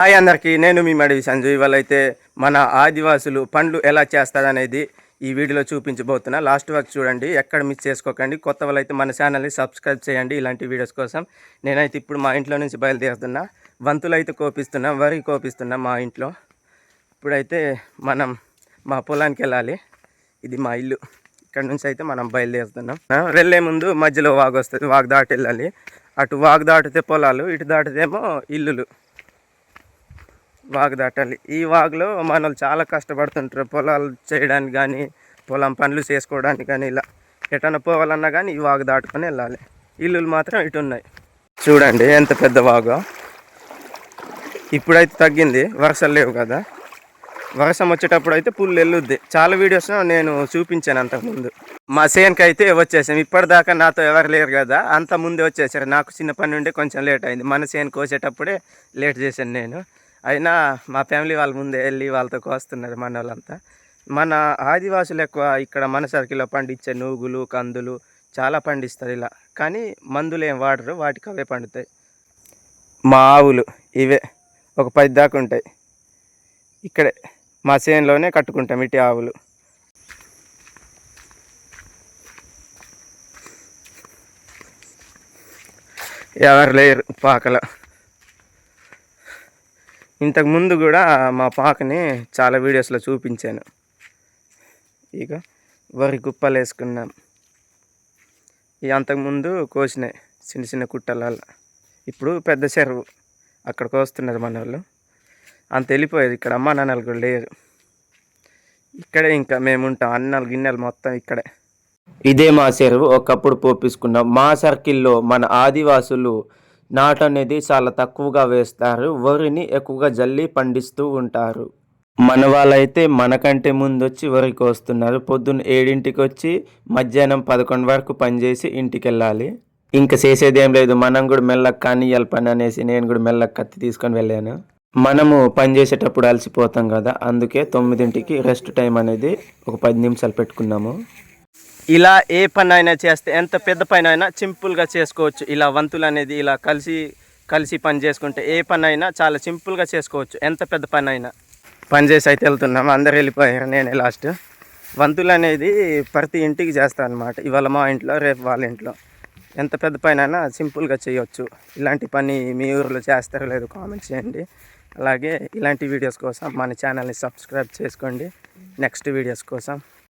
Hi అందరికీ నేను మీ మడి సంజయ్. ఇవాళ అయితే మన ఆదివాసులు పండ్లు ఎలా చేస్తారనేది ఈ వీడియోలో చూపించబోతున్నా. లాస్ట్ వరకు చూడండి ఎక్కడ మిస్ చేసుకోకండి. కొత్త వాళ్ళు అయితే మన ఛానల్ని సబ్స్క్రైబ్ చేయండి ఇలాంటి వీడియోస్ కోసం. నేనైతే ఇప్పుడు మా ఇంట్లో నుంచి బయలుదేరుతున్నా. వంతులు అయితే కోపిస్తున్నా వరి కోపిస్తున్నా మా ఇంట్లో. ఇప్పుడైతే మనం మా పొలానికి వెళ్ళాలి. ఇది మా ఇల్లు. ఇక్కడ నుంచి అయితే మనం బయలుదేరుతున్నాం. వెళ్ళే ముందు మధ్యలో వాగు వస్తుంది వాగు దాటి వెళ్ళాలి. అటు వాగు దాటితే పొలాలు ఇటు దాటితేమో ఇల్లులు. వాగు దాటాలి. ఈ వాగులో మన చాలా కష్టపడుతుంటారు. పొలాలు చేయడానికి కానీ పొలం పనులు చేసుకోవడానికి కానీ ఇలా ఎటన్నా పోవాలన్నా కానీ ఈ వాగు దాటుకొని వెళ్ళాలి. ఇల్లులు మాత్రం ఇటు ఉన్నాయి. చూడండి ఎంత పెద్ద వాగు. ఇప్పుడైతే తగ్గింది. వర్షాలు లేవు కదా. వర్షం వచ్చేటప్పుడు అయితే పుల్లు వెళ్ళుద్ది. చాలా వీడియోస్ నేను చూపించాను అంతకుముందు మా సేన్కి అయితే వచ్చేసాం. ఇప్పటిదాకా నాతో ఎవరు లేరు కదా. అంత ముందే వచ్చేసారు. నాకు చిన్న పని నుండి కొంచెం లేట్ అయింది. మన సేన్ కోసేటప్పుడే లేట్ చేశాను నేను. అయినా మా ఫ్యామిలీ వాళ్ళ ముందే వెళ్ళి వాళ్ళతో కోస్తున్నారు మన వాళ్ళంతా మన ఆదివాసులు ఎక్కువ ఇక్కడ మన సర్కిల్లో పండించే నూగులు కందులు చాలా పండిస్తారు ఇలా. కానీ మందులు ఏం వాడరు వాటికి అవే పండుతాయి. మా ఆవులు ఇవే ఒక పది దాకా ఉంటాయి. ఇక్కడే మా చేనులోనే కట్టుకుంటాం ఇటు ఆవులు. ఎవరు లేరు పాకలో. ఇంతకు ముందు కూడా మా పాకని చాలా వీడియోస్లో చూపించాను. ఇక వరి గుప్పలు వేసుకున్నాం ఇక అంతకుముందు కోసినాయి చిన్న చిన్న కుట్టలలో. ఇప్పుడు పెద్ద చెరువు. అక్కడ కోస్తున్నారు మన వాళ్ళు అంత వెళ్ళిపోయేది ఇక్కడ. అమ్మ నాన్నలు కూడా లేరు. ఇక్కడే ఇంకా మేము ఉంటాం అన్నలు గిన్నెలు మొత్తం ఇక్కడే. ఇదే మా చెరువు. ఒకప్పుడు పోపించుకున్నాం. మా సర్కిల్లో మన ఆదివాసులు నాటు అనేది చాలా తక్కువగా వేస్తారు. వరిని ఎక్కువగా జల్లి పండిస్తూ ఉంటారు. మన వాళ్ళైతే మనకంటే ముందు వచ్చి వరి కోస్తున్నారు. పొద్దున్న ఏడింటికి వచ్చి మధ్యాహ్నం పదకొండు వరకు పనిచేసి ఇంటికి వెళ్ళాలి ఇంకా చేసేది ఏం లేదు. మనం కూడా మెల్లగా కానియాలి పని అనేసి నేను కూడా మెల్లగా కత్తి తీసుకొని వెళ్ళాను. మనము పని చేసేటప్పుడు అలసిపోతాం కదా. అందుకే తొమ్మిదింటికి రెస్ట్ టైం అనేది ఒక పది నిమిషాలు పెట్టుకున్నాము. ఇలా ఏ పని అయినా చేస్తే ఎంత పెద్ద పని అయినా సింపుల్గా చేసుకోవచ్చు. ఇలా వంతులు అనేది ఇలా కలిసి కలిసి పని చేసుకుంటే ఏ పని అయినా చాలా సింపుల్గా చేసుకోవచ్చు. ఎంత పెద్ద పని అయినా పని చేసి అయితే వెళ్తున్నాం. అందరు వెళ్ళిపోయారు. నేనే లాస్ట్. వంతులు అనేది ప్రతి ఇంటికి చేస్తాను అనమాట ఇవాళ మా ఇంట్లో రేపు వాళ్ళ ఇంట్లో. ఎంత పెద్ద పని అయినా సింపుల్గా చేయొచ్చు. ఇలాంటి పని మీ ఊరిలో చేస్తారో లేదో కామెంట్ చేయండి. అలాగే ఇలాంటి వీడియోస్ కోసం మన ఛానల్ని సబ్స్క్రైబ్ చేసుకోండి. నెక్స్ట్ వీడియోస్ కోసం.